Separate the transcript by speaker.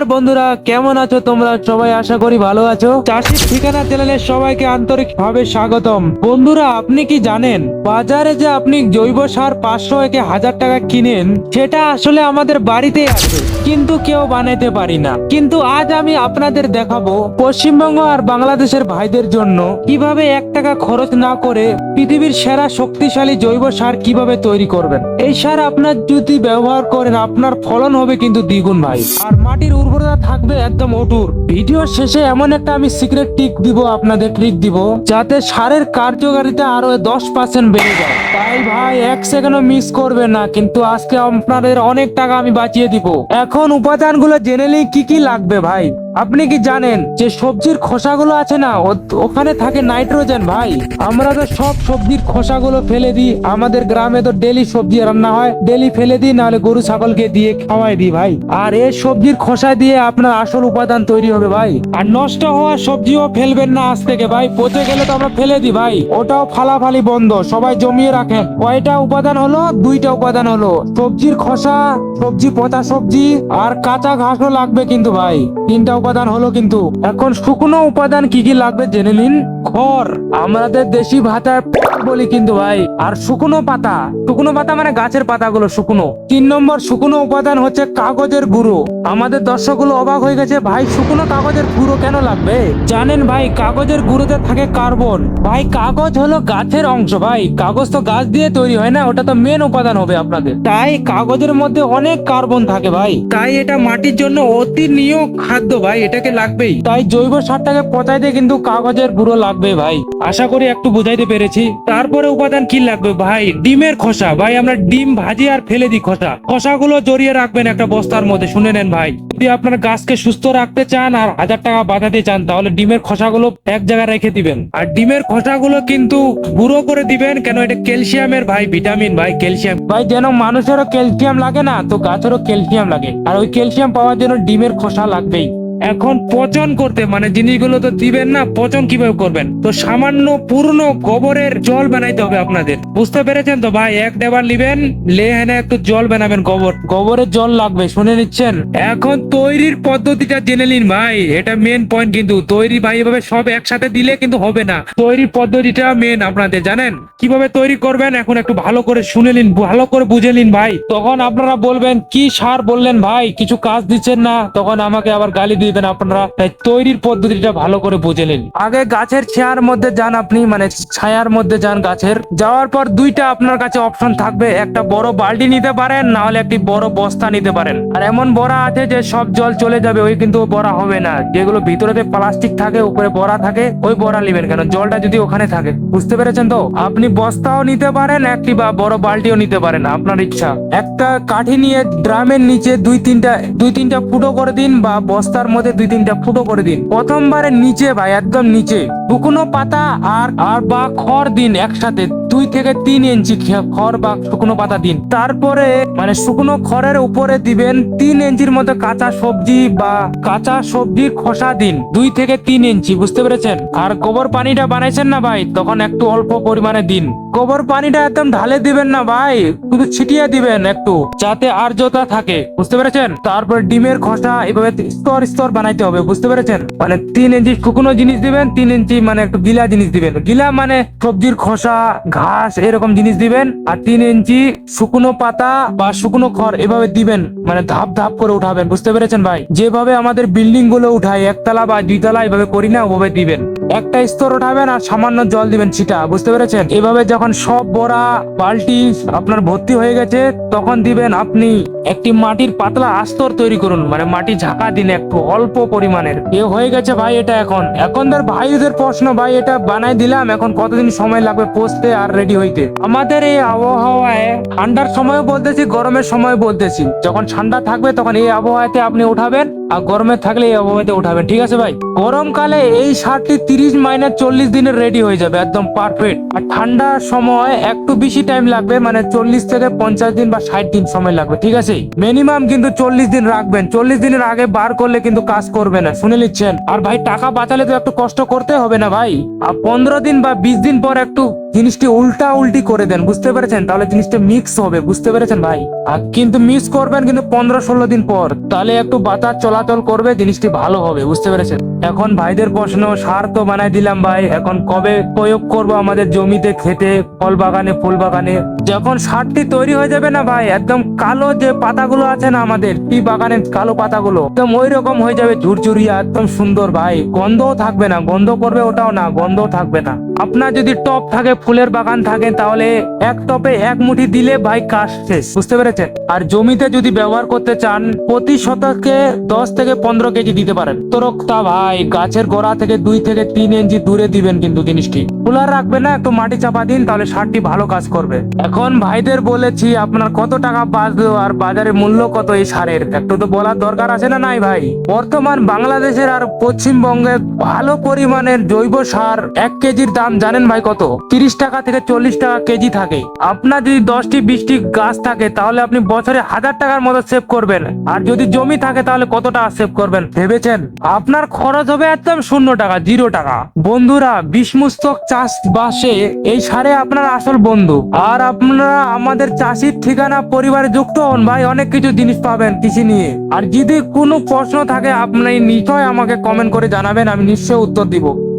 Speaker 1: আর বন্ধুরা, কেমন আছো তোমরা? সবাই আশা করি ভালো আছো। চাষির ঠিকানা চ্যানেলে সবাইকে আন্তরিক ভাবে স্বাগতম। বন্ধুরা, আপনি কি জানেন, বাজারে যে আপনি জৈব সার পাঁচশো একে হাজার টাকা কিনেন, সেটা আসলে আমাদের বাড়িতেই আছে, কিন্তু কেউ বানাইতে পারি না। কিন্তু আজ আমি আপনাদের দেখাবো পশ্চিমবঙ্গ আর বাংলাদেশের ভাইদের জন্য কীভাবে এক টাকা খরচ না করে পৃথিবীর সেরা শক্তিশালী জৈব সার কীভাবে তৈরি করবেন। এই সার আপনার যদি ব্যবহার করেন, আপনার ফলন হবে কিন্তু দ্বিগুণ ভাই। আর মাটির উর্বরতা থাকবে একদম অটুর ভিডিও শেষে এমন একটা আমি সিক্রেট টিক দিব, আপনাদের ট্রিক দিব, যাতে সারের কার্যকারিতা আরও দশ পার্সেন্ট বেড়ে যায়। তাই ভাই, এক সেকেন্ড মিস করবে না, কিন্তু আজকে আপনাদের অনেক টাকা আমি বাঁচিয়ে দিব। এখন উপাদানগুলো জেনে নিই, কি কি লাগবে ভাই? আপনি কি জানেন যে সবজির খোসাগুলো আছে না? ওখানে থাকে নাইট্রোজেন ভাই। আমরা তো সব সবজির খোসাগুলো ফেলে দিই। আমাদের গ্রামে তো ডেলি সবজি রান্না হয়। ডেলি ফেলে দিই, নাহলে গরু, ছাগলকে দিয়ে খাওয়াই দিই ভাই। আর এই সবজির খোসা দিয়ে আপনার আসল উপাদান তৈরি হবে ভাই। আর নষ্ট হওয়া সবজিও ফেলবেন না আজ থেকে ভাই। পচে গেলে তো আমরা ফেলে দিই ভাই। ওটাও ফালাফালি বন্ধ, সবাই জমিয়ে রাখেন। কয়টা উপাদান হলো? দুইটা উপাদান হলো। সবজির খোসা, সবজি, পচা সবজি, আর কাঁচা ঘাসও লাগবে কিন্তু ভাই। তিনটা উপাদান হলো কিন্তু। এখন শুকনো উপাদান কি কি লাগবে জেনে নিন। খড়, আমাদের দেশি ভাষায় বলি কিন্তু ভাই। আর শুকনো পাতা শুকনো পাতা মানে গাছের পাতাগুলো শুকনো। তিন নম্বর শুকনো উপাদান হচ্ছে কাগজের গুঁড়ো। আমাদের দর্শকগুলো অবাক হয়ে গেছে, ভাই, শুকনো কাগজের গুঁড়ো কেন লাগবে? জানেন ভাই, কাগজের গুঁড়োতে থাকে কার্বন। ভাই, কাগজ হলো গাছের অংশ ভাই। কাগজ তো গাছ দিয়ে তৈরি হয় না, ওটা তো মেন উপাদান হবে আপনাদের। তাই কাগজের মধ্যে অনেক কার্বন থাকে ভাই। তাই এটা মাটির জন্য অতি নিয় খাদ্য ভাই। এটাকে লাগবেই। তাই জৈব সারটাকে পচাইতে কিন্তু কাগজের গুঁড়ো লাগবে ভাই। আশা করি একটু বুঝাইতে পেরেছি। তারপরে উপাদান কি লাগবে ভাই? ডিমের খোসা। ভাই, আমরা ডিম ভাজি আর ফেলে দিই খোসা। খোসাগুলো জড়িয়ে রাখবেন একটা বস্তার মধ্যে। শুনে নেন ভাই। যদি আপনার গাছকে সুস্থ রাখতে চান আর হাজার টাকা বাঁচাতে চান, তাহলে ডিমের খোসাগুলো এক জায়গায় রেখে দিবেন। আর ডিমের খোসাগুলো কিন্তু গুঁড়ো করে দিবেন, কেন এটা ক্যালসিয়ামের ভাই, ভিটামিন ভাই, ক্যালসিয়াম। ভাই, যেন মানুষেরও ক্যালসিয়াম লাগে না, তো গাছেরও ক্যালসিয়াম লাগে। আর ওই ক্যালসিয়াম পাওয়ার জন্য ডিমের খোসা লাগবেই। এখন পচন করতে মানে জিনিসগুলো তো দিবেন না, পচন কীভাবে করবেন? তো সামান্য পুরনো গোবরের জল বানাইতে হবে আপনাদের। বুঝতে পেরেছেন তো ভাই? এক ডেবার নিবেন লে এনে একটু জল বানাবেন গোবর। গোবরের জল লাগবে, শুনে নিচ্ছেন? এখন তৈরির পদ্ধতিটা জেনে নিন ভাই, এটা মেন পয়েন্ট কিন্তু। তৈরি ভাই, এভাবে সব একসাথে দিলে কিন্তু হবে না। তৈরির পদ্ধতিটা মেন আপনাদের, জানেন? কীভাবে তৈরি করবেন, এখন একটু ভালো করে শুনে নিন, ভালো করে বুঝে নিন ভাই। তখন আপনারা বলবেন, কি সার বললেন ভাই? কিছু কাজ দিচ্ছেন না? তখন আমাকে আবার গালি দিবেন আপনারা। তাই তৈরির পদ্ধতিটা ভালো করে বুঝে নিন। আগে গাছের ছায়ার মধ্যে যান আপনি মানে ছায়ার মধ্যে যান গাছের। যাওয়ার পর দুইটা আপনার কাছে অপশন থাকবে। একটা বড় বালতি নিতে পারেন, না হলে একটি বড় বস্তা নিতে পারেন। আর এমন বড়া আছে যে সব জল চলে যাবে, ওই কিন্তু বড়া হবে না। যেগুলো ভিতরেতে প্লাস্টিক থাকে, উপরে বড়া থাকে, ওই বড়া নিবেন কেন? জলটা যদি ওখানে থাকে। বুঝতে পেরেছেন তো? আপনি বস্তাও নিতে পারেন, একটি বা বড় বালতিও নিতে পারেন, আপনার ইচ্ছা। একটা কাঠি নিয়ে ড্রামের নিচে দুই তিনটা দুই তিনটা ফুটো করে দিন বা বস্তার মধ্যে দুই তিনটা ফুটো করে দিন। প্রথমবারে নিচে ভাই একদম নিচে, শুকনো পাতা আর আর বা খড় দিন একসাথে। দুই থেকে তিন ইঞ্চি খড় বা শুকনো পাতা দিন। তারপরে মানে শুকনো খড়ের উপরে দিবেন তিন ইঞ্চির মতো কাঁচা সবজি বা কাঁচা সবজির খোসা দিন, দুই থেকে তিন ইঞ্চি, বুঝতে পেরেছেন? আর গোবর পানিটা বানাইছেন না ভাই? তখন একটু অল্প পরিমাণে দিন। গোবর পানিটা একদম ঢালে দিবেন না ভাই, শুধু ছিটিয়ে দিবেন একটু, যাতে আর্দ্রতা থাকে, বুঝতে পেরেছেন? তারপর ডিমের খোসা, এভাবে স্তর স্তর বানাইতে হবে, বুঝতে পেরেছেন? মানে তিন ইঞ্চি শুকনো জিনিস দিবেন, তিন ইঞ্চি মানে একটু গিলা জিনিস দিবেন। গিলা মানে সবজির খোসা, ঘাস, এরকম জিনিস দিবেন, আর তিন ইঞ্চি শুকনো পাতা বা শুকনো খড় এভাবে দিবেন মানে ধাপ ধাপ করে উঠাবেন, বুঝতে পেরেছেন ভাই? যেভাবে আমাদের বিল্ডিংগুলো উঠায়, একতলা বা দুইতলা এভাবে করি না, ওভাবে দিবেন। একটা স্তর উঠাবেন আর সামান্য জল দিবেন ছিটা, বুঝতে পেরেছেন? এভাবে যখন সব বড়া, বালতি আপনার ভর্তি হয়ে গেছে, তখন দিবেন আপনি একটি মাটির পাতলা আস্তর তৈরি করুন মানে মাটি ঝাঁকা দিন একটু, অল্প পরিমাণের। এ হয়ে গেছে ভাই এটা এখন। এখন ধর ভাইদের প্রশ্ন, ভাই এটা বানাই দিলাম, এখন কতদিন সময় লাগবে পচতে আর রেডি হইতে? আমাদের এই আবহাওয়ায় ঠান্ডার সময় বলতেছি, গরমের সময় বলতেছি। যখন ঠান্ডা থাকবে তখন এই আবহাওয়াতে আপনি উঠাবেন আর গরমে থাকলে এই আবহাওয়াতে উঠাবেন। ঠিক আছে ভাই? গরমকালে এই শার্টটি তিরিশ মাইনাস চল্লিশ দিনের রেডি হয়ে যাবে, একদম পারফেক্ট আর ঠান্ডার সময় একটু বেশি টাইম লাগবে মানে চল্লিশ থেকে পঞ্চাশ দিন বা ষাট দিন সময় লাগবে, ঠিক আছে? মিনিমাম কিন্তু চল্লিশ দিন রাখবেন। চল্লিশ দিনের আগে বার করলে কিন্তু কাজ করবে না, শুনে নিচ্ছেন? আর ভাই, টাকা বাঁচালে তো একটু কষ্ট করতে হবে না ভাই? আর পনেরো দিন বা বিশ দিন পর একটু জিনিসটি উল্টা উল্টি করে দেন, বুঝতে পেরেছেন? তাহলে জিনিসটা মিক্স হবে, বুঝতে পেরেছেন ভাই? আর কিন্তু মিক্স করবেন কিন্তু পনেরো ষোলো দিন পর। তাহলে একটু বাতাস চলাচল করবে, জিনিসটি ভালো হবে, বুঝতে পেরেছেন? এখন ভাইদের প্রশ্ন, সার তো বানাই দিলাম ভাই, এখন কবে প্রয়োগ করব আমাদের জমিতে খেতে ফল বাগানে ফুল বাগানে যখন সারটি তৈরি হয়ে যাবে না ভাই, একদম কালো যে পাতাগুলো আছে না আমাদের টি বাগানের কালো পাতাগুলো? একদম ওই রকম হয়ে যাবে, ঝুরঝুরিয়া, একদম সুন্দর ভাই, গন্ধও থাকবে না, গন্ধ করবে ওটাও না, গন্ধও থাকবে না। আপনার যদি টপ থাকে, ফুলের বাগান থাকে, তাহলে এক টপে এক মুঠি দিলে ভাই কাজ শেষ, বুঝতে পেরেছেন? আর জমিতে যদি ব্যবহার করতে চান, প্রতি শতকে দশ থেকে পনেরো কেজি দিতে পারেন। তোরক্তা ভাই, গাছের গোড়া থেকে দুই থেকে তিন ইঞ্চি দূরে দিবেন কিন্তু জিনিসটি। কুলার রাখবে না, একটু মাটি চাপা দিন, তাহলে সারটি ভালো কাজ করবে। এখন ভাইদের বলেছি, আপনার কত টাকা বাঁচলো আর বাজারে মূল্য কত এই সারের? একটু তো বলার দরকার আছে না নাই ভাই? বর্তমান বাংলাদেশের আর পশ্চিমবঙ্গে ভালো পরিমাণের জৈব সার এক কেজির দাম জানেন ভাই কত? তিরিশ টাকা থেকে চল্লিশ টাকা কেজি থাকে। আপনার যদি দশটি, বিশটি গাছ থাকে, তাহলে আপনি বছরে হাজার টাকার মতো সেভ করবেন। আর যদি জমি থাকে, তাহলে কত টাকা সেভ করবেন? ভেবেছেন? আপনার খরচ হবে একদম শূন্য টাকা, জিরো টাকা। বন্ধুরা বিষমুস্তক চাষ বাসে এই সারে আপনার আসল বন্ধু। আর আপনারা আমাদের চাষির ঠিকানা, পরিবারে যুক্ত হন ভাই, অনেক কিছু জিনিস পাবেন কৃষি নিয়ে। আর যদি কোনো প্রশ্ন থাকে, আপনি নিশ্চয় আমাকে কমেন্ট করে জানাবেন, আমি নিশ্চয় উত্তর দিব।